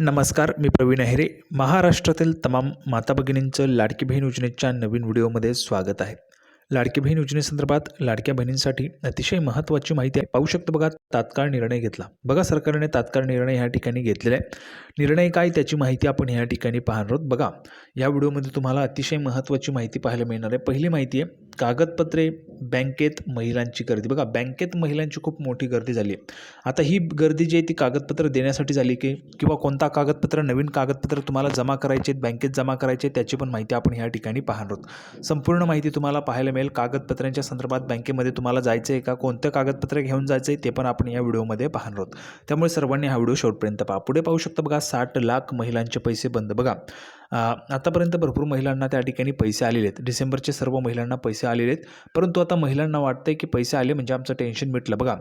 नमस्कार मी प्रवीण अहिरे. महाराष्ट्रातील तमाम माता भगिनींचं लाडकी बहीण योजनेच्या नवीन व्हिडिओमध्ये स्वागत आहे. लाडकी बहीण योजनेसंदर्भात लाडक्या बहिणींसाठी अतिशय महत्त्वाची माहिती आहे. पाहू शकतो बघा तात्काळ निर्णय घेतला. बघा सरकारने तात्काळ निर्णय ह्या ठिकाणी घेतलेला आहे. निर्णय काय त्याची माहिती आपण ह्या ठिकाणी पाहणार आहोत. बघा या व्हिडिओमध्ये तुम्हाला अतिशय महत्त्वाची माहिती पाहायला मिळणार आहे. पहिली माहिती आहे कागदपत्रे बँकेत महिलांची गर्दी. बघा बँकेत महिलांची खूप मोठी गर्दी झाली आहे. आता ही गर्दी जी आहे ती कागदपत्र देण्यासाठी झाली की किंवा कोणता कागदपत्र नवीन कागदपत्र तुम्हाला जमा करायचे आहेत बँकेत जमा करायचे आहेत, त्याची पण माहिती आपण ह्या ठिकाणी पाहणार आहोत. संपूर्ण माहिती तुम्हाला पाहायला मिळेल. कागदपत्रांच्या संदर्भात बँकेमध्ये तुम्हाला जायचं आहे का? कोणतं कागदपत्र घेऊन जायचं आहे ते पण आपण या व्हिडिओमध्ये पाहणार आहोत. त्यामुळे सर्वांनी हा व्हिडिओ शेवटपर्यंत पहा. पुढे पाहू शकता बघा साठ लाख महिलांचे पैसे बंद. बघा आतापर्यंत भरपूर महिलांना त्या ठिकाणी पैसे आलेले आहेत. डिसेंबरचे सर्व महिलांना पैसे आलेले आहेत. परंतु आता महिलांना वाटतंय की पैसे आले म्हणजे आमचं टेन्शन मिटलं. बघा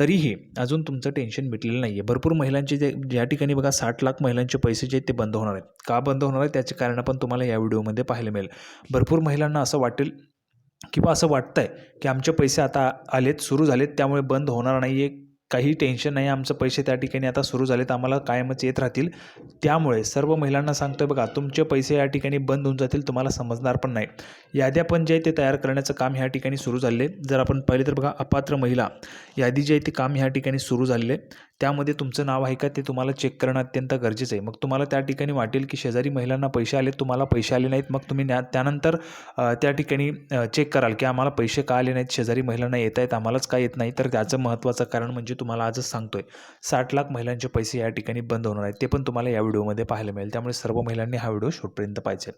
तरीही अजून तुमचं टेन्शन मिटलेलं नाही आहे भरपूर महिलांचे जे ज्या ठिकाणी बघा साठ लाख महिलांचे पैसे जे आहेत ते बंद होणार आहेत. का बंद होणार आहे त्याचे कारण पण तुम्हाला या व्हिडिओमध्ये पाहायला मिळेल. भरपूर महिलांना असं वाटेल किंवा असं वाटतं आहे की आमचे पैसे आता आलेत सुरू झालेत त्यामुळे बंद होणार नाही आहे काही टेन्शन नाही आमचं पैसे त्या ठिकाणी आता सुरू झालेत आम्हाला कायमच येत राहतील. त्यामुळे सर्व महिलांना सांगतोय बघा तुमचे पैसे या ठिकाणी बंद होऊन जातील तुम्हाला समजणार पण नाही. याद्या पण जे आहे ते तयार करण्याचं काम ह्या ठिकाणी सुरू झाले जर आपण पाहिले तर बघा अपात्र महिला यादी जी आहे ते काम ह्या ठिकाणी सुरू झालेले त्यामध्ये तुमचं नाव आहे का ते तुम्हाला चेक करणं अत्यंत गरजेचं आहे. मग तुम्हाला त्या ठिकाणी वाटेल की शेजारी महिलांना पैसे आले तुम्हाला पैसे आले नाहीत मग तुम्ही न्या त्यानंतर त्या ठिकाणी चेक कराल की आम्हाला पैसे का आले नाहीत शेजारी महिलांना येत आहेत आम्हालाच का येत नाही? तर त्याचं महत्त्वाचं कारण म्हणजे तुम्हाला आजच सांगतो आहे साठ लाख महिलांचे पैसे या ठिकाणी बंद होणार आहेत. ते पण तुम्हाला या व्हिडिओमध्ये पाहायला मिळेल. त्यामुळे सर्व महिलांनी हा व्हिडिओ शेवटपर्यंत पाहिजे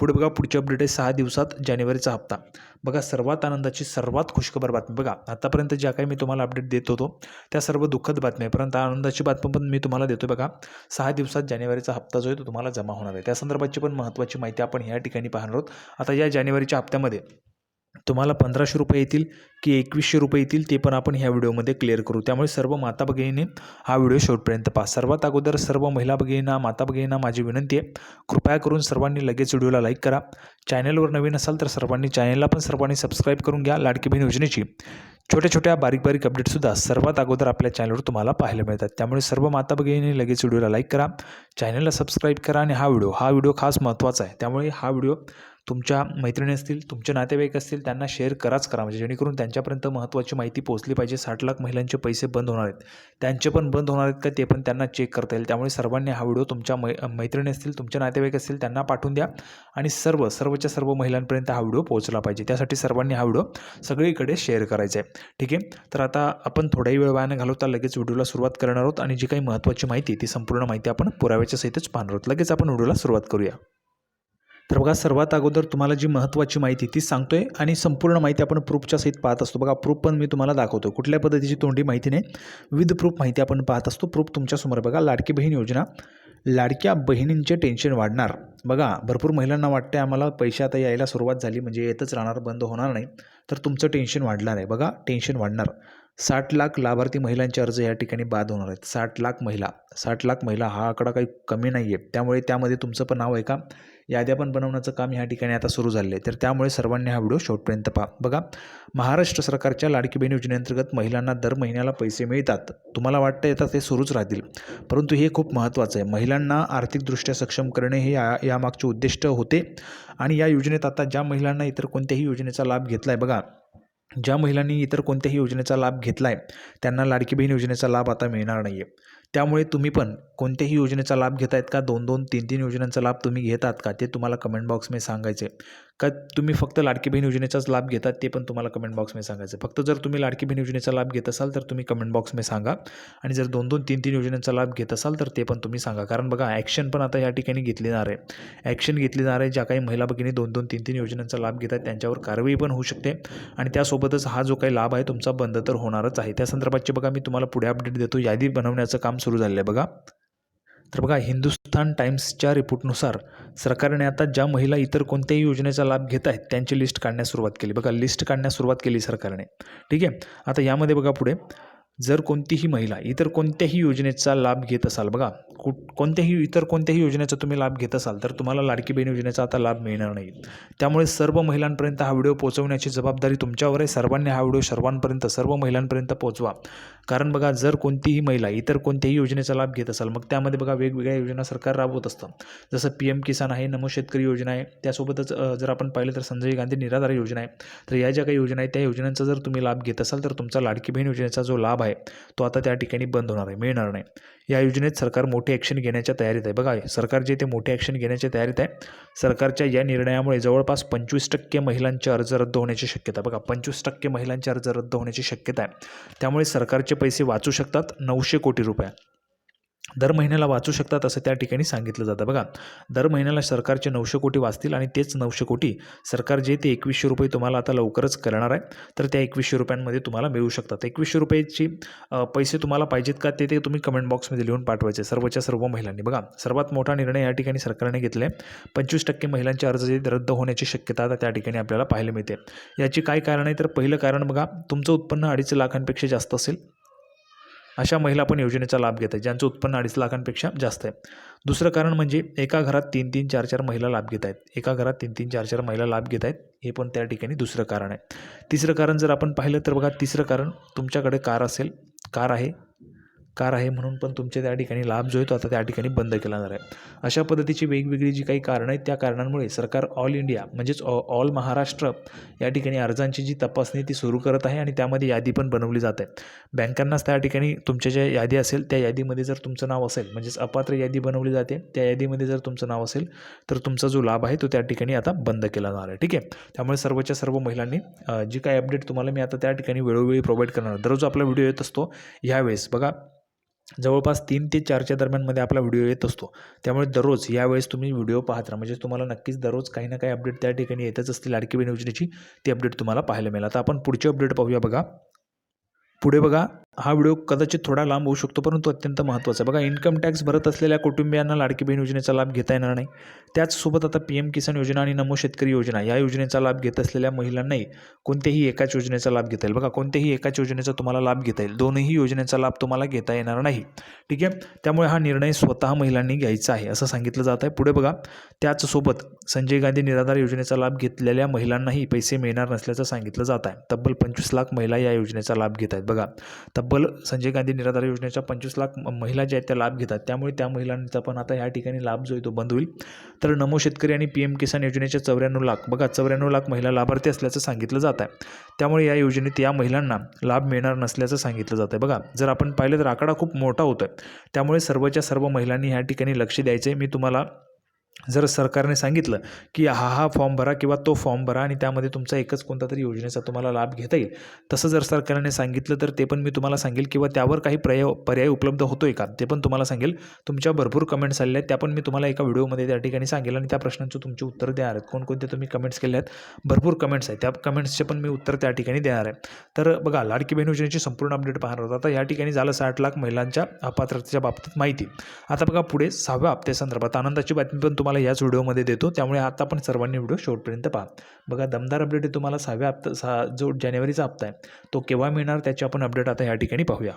पुढे बघा पुढची अपडेट आहे. सहा दिवसात जानेवारीचा हप्ता. बघा सर्वात आनंदाची सर्वात खुशखबर बातमी. बघा आतापर्यंत ज्या काही मी तुम्हाला अपडेट देत होतो त्या सर्व दुःखद बातम्या आहे आनंदाची बातमी पण मी तुम्हाला देतो बघा. सहा दिवसात जानेवारीचा हप्ता जो आहे तो तुम्हाला जमा होणार आहे. त्या संदर्भाची पण महत्त्वाची माहिती आपण ह्या ठिकाणी पाहणार आहोत. आता या जानेवारीच्या हप्त्यामध्ये तुम्हाला पंधराशे रुपये येतील की एकवीसशे रुपये येतील ते पण आपण ह्या व्हिडिओमध्ये क्लिअर करू. त्यामुळे सर्व माता भगिनींनी हा व्हिडिओ शेवटपर्यंत पहा. सर्वात अगोदर सर्व महिला भगिनींना माता भगिनींना माझी विनंती आहे कृपया करून सर्वांनी लगेच व्हिडिओला लाईक करा. चॅनलवर नवीन असाल तर सर्वांनी चॅनलला पण सर्वांनी सबस्क्राईब करून घ्या. लाडकी बहीण योजनेची छोट्या छोट्या बारीक बारीक अपडेटसुद्धा सर्वात अगोदर आपल्या चॅनलवर तुम्हाला पाहायला मिळतात. त्यामुळे सर्व माता भगिनींनी लगेच व्हिडिओला लाईक करा. चॅनलला सबस्क्राईब करा आणि हा व्हिडिओ हा व्हिडिओ खास महत्त्वाचा आहे. त्यामुळे हा व्हिडिओ तुमच्या मैत्रिणी असतील तुमचे नातेवाईक असतील त्यांना शेअर कराच करा. म्हणजे जेणेकरून त्यांच्यापर्यंत महत्त्वाची माहिती पोहोचली पाहिजे. साठ लाख महिलांचे पैसे बंद होणार आहेत. त्यांचे पण बंद होणार आहेत का ते पण त्यांना चेक करता येईल. त्यामुळे सर्वांनी हा व्हिडिओ तुमच्या मै मैत्रिणी असतील तुमच्या नातेवाईक असतील त्यांना पाठवून द्या. आणि सर्व सर्वच्या सर्व महिलांपर्यंत हा व्हिडिओ पोहोचला पाहिजे. त्यासाठी सर्वांनी हा व्हिडिओ सगळीकडे शेअर करायचा आहे. ठीक आहे? तर आता आपण थोडाही वेळ वायाने घालवता लगेच व्हिडिओला सुरुवात करणार आहोत. आणि जी काही महत्त्वाची माहिती ती संपूर्ण माहिती आपण पुराव्याच्या सहितच पाहणार आहोत. लगेच आपण व्हिडिओला सुरुवात करूया. तर बघा सर्वात अगोदर तुम्हाला जी महत्त्वाची माहिती ती आहे आणि संपूर्ण माहिती आपण प्रूफच्या सहित पाहत असतो. बघा प्रूफ पण मी तुम्हाला दाखवतो कुठल्या पद्धतीची तोंडी माहिती नाही. विविध प्रूफ माहिती आपण पाहत असतो. प्रूफ तुमच्यासमोर बघा लाडकी बहीण योजना. लाडक्या बहिणींचे टेन्शन वाढणार. बघा भरपूर महिलांना वाटते आम्हाला पैसे आता यायला सुरुवात झाली म्हणजे येतच राहणार बंद होणार नाही. तर तुमचं टेन्शन वाढणार आहे. बघा टेन्शन वाढणार. साठ लाख लाभार्थी महिलांचे अर्ज या ठिकाणी बाद होणार आहेत. साठ लाख महिला. साठ लाख महिला हा आकडा काही कमी नाही आहे त्यामुळे त्यामध्ये तुमचं पण नाव आहे का? याद्या पण बनवण्याचं काम ह्या ठिकाणी आता सुरू झालं आहे तर त्यामुळे सर्वांनी हा व्हिडिओ शेवटपर्यंत पहा. बघा महाराष्ट्र सरकारच्या लाडकी बहीण योजनेअंतर्गत महिलांना दर महिन्याला पैसे मिळतात. तुम्हाला वाटतं येतात ते सुरूच राहतील. परंतु हे खूप महत्त्वाचं आहे. महिलांना आर्थिकदृष्ट्या सक्षम करणे हे या यामागचे उद्दिष्ट होते. आणि या योजनेत आता ज्या महिलांना इतर कोणत्याही योजनेचा लाभ घेतला आहे बघा ज्या महिलांनी इतर कोणत्याही योजनेचा लाभ घेतला आहे त्यांना लाडकी बहीण योजनेचा लाभ आता मिळणार नाही आहे त्यामुळे तुम्ही पण कोणत्याही योजनेचा लाभ घेत आहेत का? दोन दोन तीन तीन योजनांचा लाभ तुम्ही घेतात का? ते तुम्हाला कमेंट बॉक्समध्ये सांगायचे का तुम्ही फक्त लाडकी बहीण योजनेचाच लाभ घेतात ते पण तुम्हाला कमेंट बॉक्समध्ये सांगायचं फक्त जर तुम्ही लाडकी बहीण योजनेचा लाभ घेत असाल तर तुम्ही कमेंट बॉक्समध्ये सांगा. आणि जर दोन दोन तीन तीन योजनांचा लाभ घेत असाल तर ते पण तुम्ही सांगा. कारण बघा ॲक्शन पण आता या ठिकाणी घेतली जाणार आहे. ॲक्शन घेतली जाणार आहे ज्या काही महिला भगिनी दोन दोन तीन तीन योजनांचा लाभ घेतात त्यांच्यावर कारवाई पण होऊ शकते. आणि त्यासोबतच हा जो काही लाभ आहे तुमचा बंद तर होणारच आहे. त्या संदर्भातचे बघा मी तुम्हाला पुढे अपडेट देतो. यादी बनवण्याचं काम सुरू झालेलं आहे बघा. तर बघा हिंदुस्थान टाइम्सच्या रिपोर्टनुसार सरकारने आता ज्या महिला इतर कोणत्याही योजनेचा लाभ घेत आहेत त्यांची लिस्ट काढण्यास सुरुवात केली. बघा लिस्ट काढण्यास सुरुवात केली सरकारने. ठीक आहे? आता यामध्ये बघा पुढे. जर कोणतीही महिला इतर कोणत्याही योजनेचा लाभ घेत असाल बघा कुठ कोणत्याही इतर कोणत्याही योजनेचा तुम्ही लाभ घेत असाल तर तुम्हाला लाडकी बहीण योजनेचा आता लाभ मिळणार नाही. त्यामुळे सर्व महिलांपर्यंत हा व्हिडिओ पोहोचवण्याची जबाबदारी तुमच्यावर आहे. सर्वांनी हा व्हिडिओ सर्वांपर्यंत सर्व महिलांपर्यंत पोहोचवा. कारण बघा जर कोणतीही महिला इतर कोणत्याही योजनेचा लाभ घेत असाल मग त्यामध्ये बघा वेगवेगळ्या योजना सरकार राबवत असतं. जसं पी एम किसान आहे नमो शेतकरी योजना आहे त्यासोबतच जर आपण पाहिलं तर संजय गांधी निराधार योजना आहे. तर या ज्या काही योजना आहेत त्या योजनांचा जर तुम्ही लाभ घेत असाल तर तुमचा लाडकी बहीण योजनेचा जो लाभ आहे तो आता त्या ठिकाणी बंद होणार आहे. मिळणार नाही. या योजनेत सरकार मोठी ॲक्शन घेण्याच्या तयारीत आहे. बघा सरकार जे ते मोठे ॲक्शन घेण्याच्या तयारीत आहे सरकारच्या या निर्णयामुळे जवळपास पंचवीस टक्के महिलांचे अर्ज रद्द होण्याची शक्यता आहे. बघा पंचवीस टक्के महिलांचे अर्ज रद्द होण्याची शक्यता आहे. त्यामुळे सरकारचे पैसे वाचू शकतात नऊशे कोटी रुपये. दर महिन्याला वाचू शकतात असं त्या ठिकाणी सांगितलं जातं. बघा दर महिन्याला सरकारचे नऊशे कोटी वाचतील आणि तेच नऊशे कोटी सरकार जे ते एकवीसशे रुपये तुम्हाला आता लवकरच करणार आहे तर त्या एकवीसशे रुपयांमध्ये तुम्हाला मिळू शकतात. एकवीसशे रुपयाची पैसे तुम्हाला पाहिजेत का ते ते तुम्ही कमेंट बॉक्समध्ये लिहून पाठवायचे सर्वच्या सर्व महिलांनी. बघा सर्वात मोठा निर्णय या ठिकाणी सरकारने घेतला आहे. पंचवीस टक्के महिलांचे अर्ज जे रद्द होण्याची शक्यता आता त्या ठिकाणी आपल्याला पाहायला मिळते. याची काय कारण आहे? तर पहिलं कारण बघा तुमचं उत्पन्न अडीच लाखांपेक्षा जास्त असेल. अशा महिला पण योजनेचा लाभ घेत आहेत ज्यांचं उत्पन्न अडीच लाखांपेक्षा जास्त आहे. दुसरं कारण म्हणजे एका घरात तीन तीन चार चार महिला लाभ घेत आहेत. एका घरात तीन तीन चार चार महिला लाभ घेत आहेत हे पण त्या ठिकाणी दुसरं कारण आहे. तिसरं कारण जर आपण पाहिलं तर बघा तिसरं कारण तुमच्याकडे कार असेल कार आहे कार आहे म्हणून पण तुमच्या त्या ठिकाणी लाभ जो आहे तो आता त्या ठिकाणी बंद केला जाणार आहे. अशा पद्धतीची वेगवेगळी जी काही कारणं आहेत त्या कारणांमुळे सरकार ऑल इंडिया म्हणजेच ऑ- ऑल महाराष्ट्र या ठिकाणी अर्जांची जी तपासणी ती सुरू करत आहे आणि त्यामध्ये यादी पण बनवली जात आहे. बँकांनाच त्या ठिकाणी तुमच्या ज्या यादी असेल त्या यादीमध्ये जर तुमचं नाव असेल म्हणजेच अपात्र यादी बनवली जाते त्या यादीमध्ये जर तुमचं नाव असेल तर तुमचा जो लाभ आहे तो त्या ठिकाणी आता बंद केला जाणार आहे. ठीक आहे? त्यामुळे सर्वच्या सर्व महिलांनी जी काही अपडेट तुम्हाला मी आता त्या ठिकाणी वेळोवेळी प्रोव्हाइड करणार दररोज आपला व्हिडिओ येत असतो ह्यावेळेस बघा जवळपास तीन ते चारच्या दरम्यानमध्ये आपला व्हिडिओ येत असतो. त्यामुळे दररोज यावेळेस तुम्ही व्हिडिओ पाहत राहा. म्हणजे तुम्हाला नक्कीच दररोज काही ना काही अपडेट त्या ठिकाणी येतच असतील. लाडकी बहीण योजनेची ती अपडेट तुम्हाला पाहायला मिळेल. आता आपण पुढची अपडेट पाहूया बघा. पुढे बघा. हा व्हिडिओ कदाचित थोडा लांब होऊ शकतो परंतु अत्यंत महत्त्वाचा आहे. बघा इन्कम टॅक्स भरत असलेल्या कुटुंबियांना लाडकी बहीण योजनेचा लाभ घेता येणार नाही. त्याचसोबत आता पी एम किसान योजना आणि नमो शेतकरी योजना या योजनेचा लाभ घेत असलेल्या महिलांनाही कोणत्याही एकाच योजनेचा लाभ घेता येईल. बघा कोणत्याही एकाच योजनेचा तुम्हाला लाभ घेता येईल. दोनही योजनेचा लाभ तुम्हाला घेता येणार नाही. ठीक आहे? त्यामुळे हा निर्णय स्वतः महिलांनी घ्यायचा आहे असं सांगितलं जात आहे. पुढे बघा त्याचसोबत संजय गांधी निराधार योजनेचा लाभ घेतलेल्या महिलांनाही पैसे मिळणार नसल्याचं सांगितलं जात आहे. तब्बल पंचवीस लाख महिला या योजनेचा लाभ घेत आहेत. बघा तब्बल संजय गांधी निराधार योजनेच्या पंचवीस लाख महिला ज्या आहेत त्या लाभ घेतात. त्यामुळे त्या महिलांचा पण आता या ठिकाणी लाभ जो आहे तो बंद होईल. तर नमो शेतकरी आणि पी एम किसान योजनेच्या चौऱ्याण्णव लाख बघा चौऱ्याण्णव लाख महिला लाभार्थी असल्याचं सांगितलं जात आहे. त्यामुळे या योजनेत या महिलांना लाभ मिळणार नसल्याचं सांगितलं जात आहे. बघा जर आपण पाहिलं तर आकडा खूप मोठा होतो आहे त्यामुळे सर्वच्या सर्व महिलांनी ह्या ठिकाणी लक्ष द्यायचं आहे मी तुम्हाला जर सरकारने सांगितलं की हा हा फॉर्म भरा किंवा तो फॉर्म भरा आणि त्यामध्ये तुमचा एकच कोणता तरी योजनेचा तुम्हाला लाभ घेता येईल तसं जर सरकारने सांगितलं तर ते पण मी तुम्हाला सांगेल किंवा त्यावर काही पर्याय पर्याय उपलब्ध होतो आहे का? ते पण तुम्हाला सांगेल. तुमच्या भरपूर कमेंट्स आलेल्या आहेत. त्या पण मी तुम्हाला एका व्हिडिओमध्ये त्या ठिकाणी सांगेल आणि त्या प्रश्नांचं तुमचे उत्तर देणार आहेत. कोणकोणते तुम्ही कमेंट्स केले आहेत? भरपूर कमेंट्स आहेत. त्या कमेंट्सचे पण मी उत्तर त्या ठिकाणी देणार आहे. तर बघा लाडकी बहीण योजनेची संपूर्ण अपडेट पाहणार होता आता या ठिकाणी झालं साठ लाख महिलांच्या अपात्रतेच्या बाबतीत माहिती. आता बघा पुढे सहाव्या हप्त्यासंदर्भात आनंदाची बातमी पण तुम्हाला तुम्हाला याच व्हिडिओमध्ये देतो. त्यामुळे आता पण सर्वांनी व्हिडिओ शेवटपर्यंत पहा. बघा दमदार अपडेट आहे तुम्हाला सहाव्या हप्ता सहा जो जानेवारीचा हप्ता आहे तो केव्हा मिळणार त्याची आपण अपडेट आता या ठिकाणी पाहूया.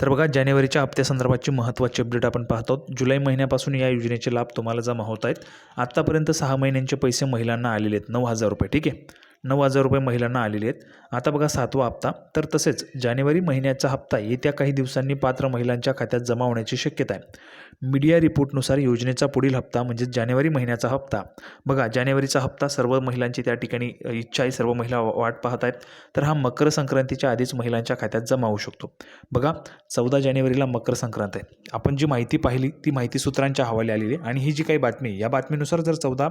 तर बघा जानेवारीच्या हप्त्यासंदर्भातची महत्त्वाची अपडेट आपण पाहतो. जुलै महिन्यापासून या योजनेचे लाभ तुम्हाला जमा होत आहेत. आत्तापर्यंत सहा महिन्यांचे पैसे महिलांना आलेले आहेत. नऊ हजार रुपये ठीक आहे? नऊ हजार रुपये महिलांना आलेले आहेत. आता बघा सातवा हप्ता. तर तसेच जानेवारी महिन्याचा हप्ता येत्या काही दिवसांनी पात्र महिलांच्या खात्यात जमा होण्याची शक्यता आहे. मीडिया रिपोर्टनुसार योजनेचा पुढील हप्ता म्हणजे जानेवारी महिन्याचा हप्ता. बघा जानेवारीचा हप्ता सर्व महिलांची त्या ठिकाणी इच्छा आहे सर्व महिला वाट पाहत आहेत. तर हा मकर संक्रांतीच्या आधीच महिलांच्या खात्यात जमा होऊ शकतो. बघा चौदा जानेवारीला मकर संक्रांत आहे. आपण जी माहिती पाहिली ती माहिती सूत्रांच्या हवाले आलेली आहे. आणि ही जी काही बातमी आहे, या बातमीनुसार जर चौदा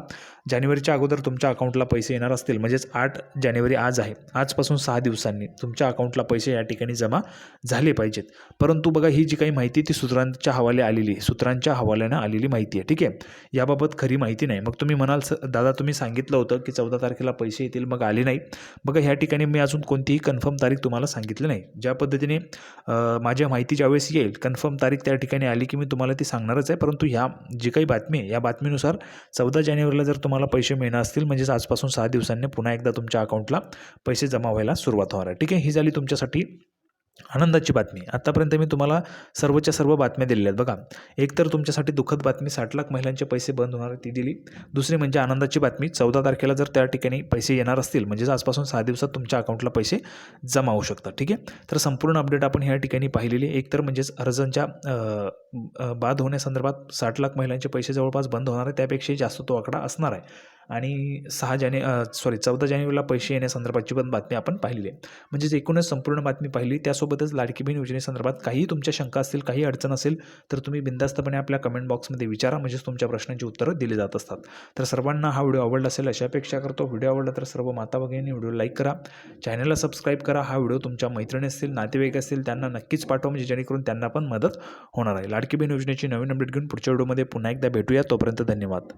जानेवारीच्या अगोदर तुमच्या अकाउंटला पैसे येणार असतील म्हणजेच आठ जानेवारी आज आहे. आजपासून सहा दिवसांनी तुमच्या अकाउंटला पैसे या ठिकाणी जमा झाले पाहिजेत. परंतु बघा ही जी काही माहिती ती सूत्रांच्या हवाले आलेली आहे. सूत्रांच्या हवाल्यानं आलेली माहिती आहे. ठीक? आहे याबाबत खरी माहिती नाही. मग तुम्ही म्हणाल "स- दादा तुम्ही सांगितलं होतं की चौदा तारखेला पैसे येतील मग आले नाही. बघा ह्या ठिकाणी मी अजून कोणतीही कन्फर्म तारीख तुम्हाला सांगितली नाही. ज्या पद्धतीने माझ्या माहिती ज्यावेळेस येईल कन्फर्म तारीख त्या ठिकाणी आली की मी तुम्हाला ती सांगणारच आहे. परंतु ह्या जी काही बातमी आहे या बातमीनुसार चौदा जानेवारीला जर तुम्हाला पैसे मिळणार असतील म्हणजेच आजपासून सहा दिवसांनी पुन्हा एकदा तुमच्या अकाउंटला पैसे जमा व्हायला सुरुवात होणार आहे. ठीक? आहे ही झाली तुमच्यासाठी आनंदाची बातमी. आत्तापर्यंत मी तुम्हाला सर्वच्या सर्व बातम्या दिलेल्या आहेत. बघा एक तर तुमच्यासाठी दुःखद बातमी साठ लाख महिलांचे पैसे बंद होणार ती दिली. दुसरी म्हणजे आनंदाची बातमी चौदा तारखेला जर त्या ठिकाणी पैसे येणार असतील म्हणजेच आजपासून सहा दिवसात तुमच्या अकाउंटला पैसे जमा होऊ शकतात ठीक आहे? तर संपूर्ण अपडेट आपण ह्या ठिकाणी पाहिलेली एक तर म्हणजेच अर्जांच्या बाद होण्यासंदर्भात साठ लाख महिलांचे पैसे जवळपास बंद होणार आहे. त्यापेक्षाही जास्त तो आकडा असणार आहे. आणि सहा जाने सॉरी चौदा जानेवारीला पैसे येण्यासंदर्भातची पण बातमी आपण पाहिली आहे. म्हणजेच एकूणच संपूर्ण बातमी पाहिली त्यासोबतच लाडकी बहीण योजनेसंदर्भात काही तुमच्या शंका असतील काही अडचण असेल तर तुम्ही बिंदास्तपणे आपल्या कमेंट बॉक्समध्ये विचारा. म्हणजेच तुमच्या प्रश्नांची उत्तरं दिली जात असतात. तर सर्वांना हा व्हिडिओ आवडला असेल अशा अपेक्षा करतो. व्हिडिओ आवडला तर सर्व माता भगिनी व्हिडिओ लाईक करा. चॅनलला सबस्क्राईब करा. हा व्हिडिओ तुमच्या मैत्रिणी असतील नातेवाईक असतील त्यांना नक्कीच पाठवा. म्हणजे जेणेकरून त्यांना पण मदत होणार आहे. लाडकी बहीण योजनेची नवीन अपडेट घेऊन पुढच्या व्हिडिओमध्ये पुन्हा एकदा भेटूया. तोपर्यंत धन्यवाद.